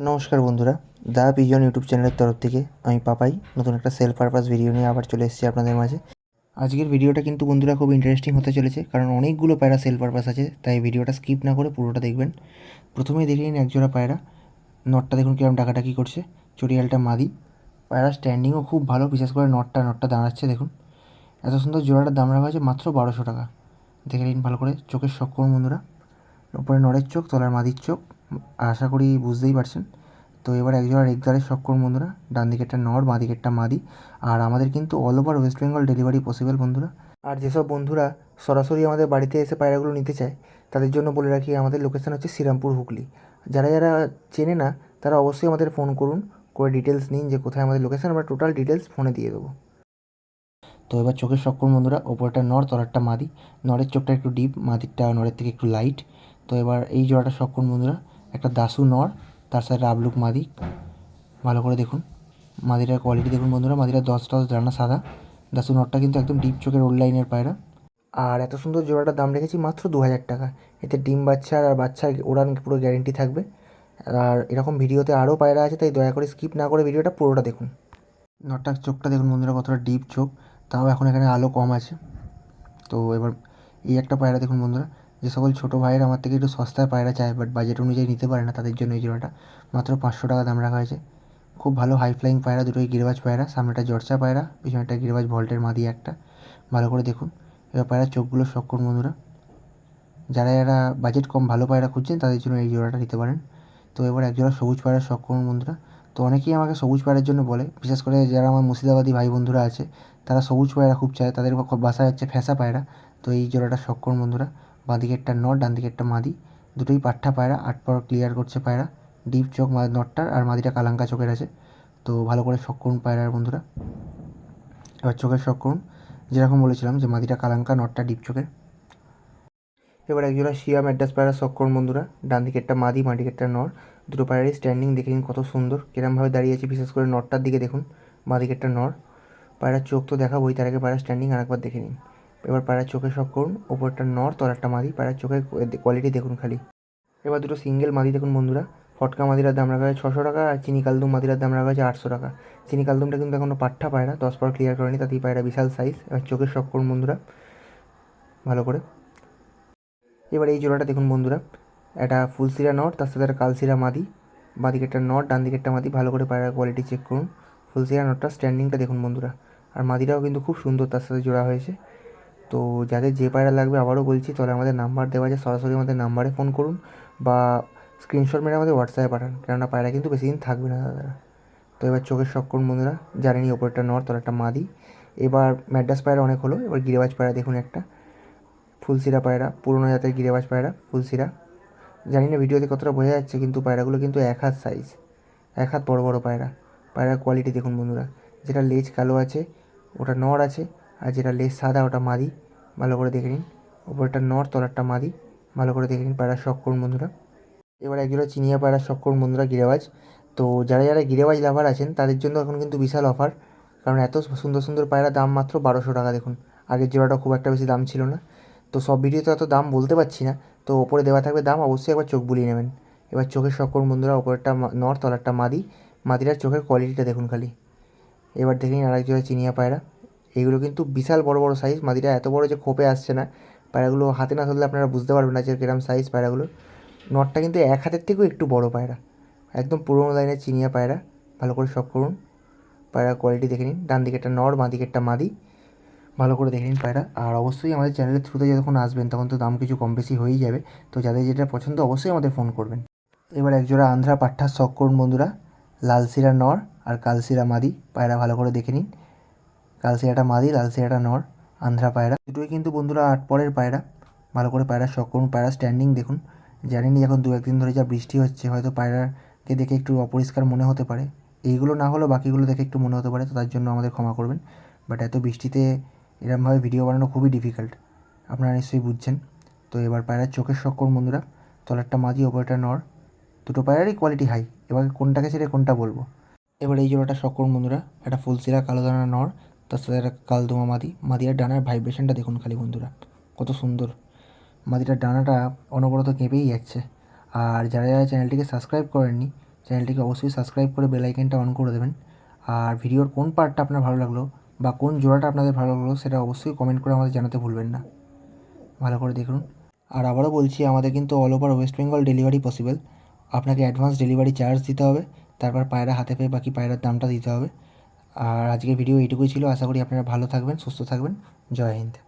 নমস্কার বন্ধুরা দা pigeon YouTube চ্যানেলের তরফ থেকে আমি পাপাই, নতুন একটা সেলফ পারপাস ভিডিও নিয়ে আবার চলে এসেছি আপনাদের মাঝে। আজকের ভিডিওটা কিন্তু বন্ধুরা খুব ইন্টারেস্টিং হতে চলেছে, কারণ অনেকগুলো পায়রা সেল পারপাস আছে, তাই ভিডিওটা স্কিপ না করে পুরোটা দেখবেন। প্রথমেই দেখে নিন একজোড়া পায়রা, নটটা দেখুন কিরম ডাকাডাকি করছে। চড়িয়ালটা মাদি, পায়রা স্ট্যান্ডিংও খুব ভালো, বিশেষ করে নটটা নটটা দাঁড়াচ্ছে, দেখুন। এত সুন্দর জোড়াটার দাম রাখা হয়েছে মাত্র বারোশো টাকা। দেখে নিন ভালো করে, চোখের শখ করুন বন্ধুরা। ওপরে নরের চোখ, তলার মাদির চোখ। আশা করি বুঝতেই পারছেন। তো এবার একজোড়া রেগদারের করুন বন্ধুরা। ডান দিকেরটা নর, বাঁ দিকেরটা মাদি। আর আমাদের কিন্তু all over West Bengal delivery possible বন্ধুরা। আর যেসব বন্ধুরা সরাসরি আমাদের বাড়িতে এসে পায়রাগুলো নিতে চায়, তাদের জন্য বলে রাখি আমাদের লোকেশান হচ্ছে শ্রীরামপুর, হুগলি। যারা যারা চেনে না, তারা অবশ্যই আমাদের ফোন করুন। করে ডিটেলস নিন যে কোথায় আমাদের লোকেশান আমরা টোটাল ডিটেলস ফোনে দিয়ে দেবো। তো এবার চোখের শক্কর বন্ধুরা, ওপরটা নর, তলারটা মাদি। নরের চোখটা একটু ডিপ মাদিরটা নরের থেকে একটু লাইট তো এবার এই জোড়াটা শক্কর বন্ধুরা। একটা দাসু নর, তার সাথে রাবলুক মাদি। ভালো করে দেখুন। মাদিরার কোয়ালিটি দেখুন বন্ধুরা। মাদিরা দশ দশ ডানা সাদা। দাসু নরটা কিন্তু একদম ডিপ চোখের লাইনের পায়রা। আর এত সুন্দর জোড়াটার দাম রেখেছি মাত্র দু হাজার টাকা। এতে ডিম বাচ্চার আর বাচ্চার ওড়ান পুরো গ্যারেন্টি থাকবে। আর এরকম ভিডিওতে আরও পায়রা আছে, তাই দয়া করে স্কিপ না করে ভিডিওটা পুরোটা দেখুন। নটটার চোখটা দেখুন বন্ধুরা, কতটা ডিপ চোখ। তাও এখন এখানে আলো কম আছে। তো এবার এই একটা পায়রা দেখুন বন্ধুরা। যে সকল ছোটো ভাইয়ের আমার থেকে একটু সস্তায় পায়রা চায় বাট বাজেট অনুযায়ী নিতে পারে না তাদের জন্য এই জোড়াটা। মাত্র পাঁচশো টাকা দাম রাখা হয়েছে। খুব ভালো হাই ফ্লাইং পায়রা দুটোই গিরবাজ পায়রা, সামনেটা জর্চা পায়রা পিছনেটা গিরবাজ ভল্টের মাদি একটা। ভালো করে দেখুন। এবার পায়রা চোখগুলো শখ করুন বন্ধুরা। যারা যারা বাজেট কম ভালো পায়রা খুঁজছেন, তাদের জন্য এই জোড়াটা নিতে পারেন। তো এবার একজোড়া সবুজ পায়রা শখ করুন বন্ধুরা। তো অনেকেই আমাকে সবুজ পায়রার জন্য বলে, বিশেষ করে যারা আমার মুর্শিদাবাদী ভাই বন্ধুরা আছে, তারা সবুজ পায়রা খুব চায়, তাদের বাসায় হচ্ছে ফ্যাসা পায়রা। তো এই জোড়াটা করুন বন্ধুরা। বাঁ দিকেরটা নট ডান দিকেরটা মাদি। দুটোই পাঠা পায়রা, আট পর ক্লিয়ার করছে পায়রা। ডিপ চোখ নটটার আর মাদিটা কালাঙ্কা চোখের আছে। তো ভালো করে শখ করুন পায়রার বন্ধুরা। এবার চোখের শখ করুন। যেরকম বলেছিলাম যে মাদিটা কালাঙ্কা, নটটা ডিপ চোখের। এবার একজোড়া শিয়া ম্যাড্রাস পায়রা শখ করুন বন্ধুরা। ডান দিকেরটা মাদি বাঁ দিকেরটা নর দুটো পায়রারই স্ট্যান্ডিং দেখে নিন কত সুন্দর। কিরমভাবে দাঁড়িয়ে আছে বিশেষ করে নটটার দিকে দেখুন। বাঁ দিকেরটা নর পায়রার চোখ তো দেখাবোই, তার আগে পায়রার স্ট্যান্ডিং আরেকবার দেখে নিন। এবার পায়রার চোখে শখ করুন, ওপরটা নর, তলারটা মাদি পায়রার চোখের কোয়ালিটি দেখুন খালি। এবার দুটো সিঙ্গেল মাদি দেখুন বন্ধুরা। ফটকা মাদিরার দাম রাখা হয় ছশো টাকা আর চিনি কালদুম মাদিরার দাম রাখা হয়েছে আটশো টাকা। চিনি কালদুমটা কিন্তু এখনও পাঠা পায়রা, দশ পর ক্লিয়ার করেনি, তাতেই পায়রা বিশাল সাইজ এবার চোখের শখ করুন বন্ধুরা। ভালো করে। এবার এই জোড়াটা দেখুন বন্ধুরা। একটা ফুলসিরা নট তার সাথে একটা কালসিরা মাদি। বাঁ দিকেরটা নট ডান দিকেরটা মাদি। ভালো করে পায়রার কোয়ালিটি চেক করুন। ফুলসিরা নটটা স্ট্যান্ডিংটা দেখুন বন্ধুরা। আর মাদিরাও কিন্তু খুব সুন্দর তার সাথে জোড়া হয়েছে। তো যাদের যে পায়রা লাগবে আবারও বলছি, তাহলে আমাদের নাম্বার দেওয়া আছে, সরাসরি আমাদের নাম্বারে ফোন করুন বা স্ক্রিনশট মেরে আমাদের হোয়াটসঅ্যাপে পাঠান, কেননা পায়রা কিন্তু বেশি দিন থাকবে না দাদারা তো এবার চোখের শখ করুন বন্ধুরা জানেনি ওপরটা নর তোর একটা মাদি। এবার ম্যাড্রাস পায়রা অনেক হলো, এবার গিরেবাজ পায়রা দেখুন একটা। ফুলসিরা পায়রা, পুরোনো জাতের গিরেবাজ পায়রা ফুলসিরা জানি না ভিডিওতে কতটা বোঝা যাচ্ছে, কিন্তু পায়রাগুলো কিন্তু এক হাত সাইজ এক হাত বড় বড় পায়রা। পায়রার কোয়ালিটি দেখুন বন্ধুরা, যেটা লেজ কালো আছে, ওটা নর আছে আর যেটা লেস, সাদা ওটা মাদি, ভালো করে দেখে নিন। ওপরটা নর তলারটা মাদি, ভালো করে দেখে নিন পায়রা শখ করুন বন্ধুরা। এবার একজোড়া চিনিয়া পায়রা শখ করুন বন্ধুরা গিরেবাজ। তো যারা যারা গিরেবাজ লাভার আছেন, তাদের জন্য এখন কিন্তু বিশাল অফার কারণ এত সুন্দর সুন্দর পায়রা দাম মাত্র বারোশো টাকা, দেখুন। আগের জোড়াটা খুব একটা বেশি দাম ছিল না। তো সব ভিডিওতে এত দাম বলতে পারছি না। তো ওপরে দেওয়া থাকবে দাম, অবশ্যই একবার চোখ বুলিয়ে নেবেন। এবার চোখের করুন বন্ধুরা ওপরটা নর তলারটা মাদি মাদিরার চোখের কোয়ালিটিটা দেখুন খালি। এবার দেখে নিন আরেক জোড়া চিনিয়া পায়রা। এইগুলো কিন্তু বিশাল বড় বড় সাইজ মাদিরা এত বড় যে খোপে আসছে না। পায়রাগুলো হাতে না ধরলে আপনারা বুঝতে পারবেন না যে কিরম সাইজ পায়রাগুলোর নটটা কিন্তু এক হাতের থেকেও একটু বড় পায়রা। একদম পুরোনো লাইনের চিনিয়া পায়রা। ভালো করে শখ করুন। পায়রা কোয়ালিটি দেখে নিন। ডান দিকেরটা নর, বাঁ দিকেরটা মাদি। ভালো করে দেখে নিন পায়রা। আর অবশ্যই আমাদের চ্যানেলের থ্রুতে যখন আসবেন, তখন তো দাম কিছু কম বেশি হয়েই যাবে। তো যাদের যেটা পছন্দ, অবশ্যই আমাদের ফোন করবেন। এবার একজোড়া আন্ধ্রা পাঠ্টার শখ করুন বন্ধুরা। লালসিরা নর আর কালসিরা মাদি। পায়রা ভালো করে দেখে নিন। কালসিরাটা মাদি লালসিরাটা নর, আন্ধ্রা পায়রা। দুটোই কিন্তু বন্ধুরা আট পরের পায়রা। ভালো করে পায়রা শখ করুন পায়রা স্ট্যান্ডিং দেখুন। জানিনি এখন দু একদিন ধরে যা বৃষ্টি হচ্ছে, হয়তো পায়রাকে দেখে একটু অপরিষ্কার মনে হতে পারে। এইগুলো না হলেও বাকিগুলো দেখে একটু মনে হতে পারে, তো তার জন্য আমাদের ক্ষমা করবেন। বাট এত বৃষ্টিতে এরমভাবে ভিডিও বানানো খুবই ডিফিকাল্ট আপনারা নিশ্চয়ই বুঝছেন। তো এবার পায়রার চোখের করুন বন্ধুরা, তলারটা মাঝি ওপরটা নর। দুটো পায়রারই কোয়ালিটি হাই এবার কোনটাকে ছেড়ে কোনটা বলব? এবার এই জোড়াটা করুন বন্ধুরা, একটা ফুলসিরা কালো দানা নর তার সাথে একটা কালদোমা মাদি, মাদিয়ার ডানার ভাইব্রেশনটা দেখুন খালি বন্ধুরা, কত সুন্দর। মাদিটার ডানাটা অনবরত কেঁপেই যাচ্ছে। আর যারা যারা চ্যানেলটিকে সাবস্ক্রাইব করেননি, চ্যানেলটিকে অবশ্যই সাবস্ক্রাইব করে বেল অন করে দেবেন। আর ভিডিওর কোন পার্টটা আপনার ভালো লাগল বা কোন জোড়াটা আপনাদের ভালো লাগল, সেটা অবশ্যই কমেন্ট করে আমাদের জানাতে ভুলবেন না। ভালো করে দেখুন। আর আবারও বলছি, আমাদের কিন্তু all over West Bengal delivery possible আপনাকে অ্যাডভান্স ডেলিভারি চার্জ দিতে হবে, তারপর পায়রা হাতে পেয়ে বাকি পায়রার দামটা দিতে হবে। আর আজকের ভিডিও এইটুকুই ছিল। আশা করি আপনারা ভালো থাকবেন সুস্থ থাকবেন। জয় হিন্দ।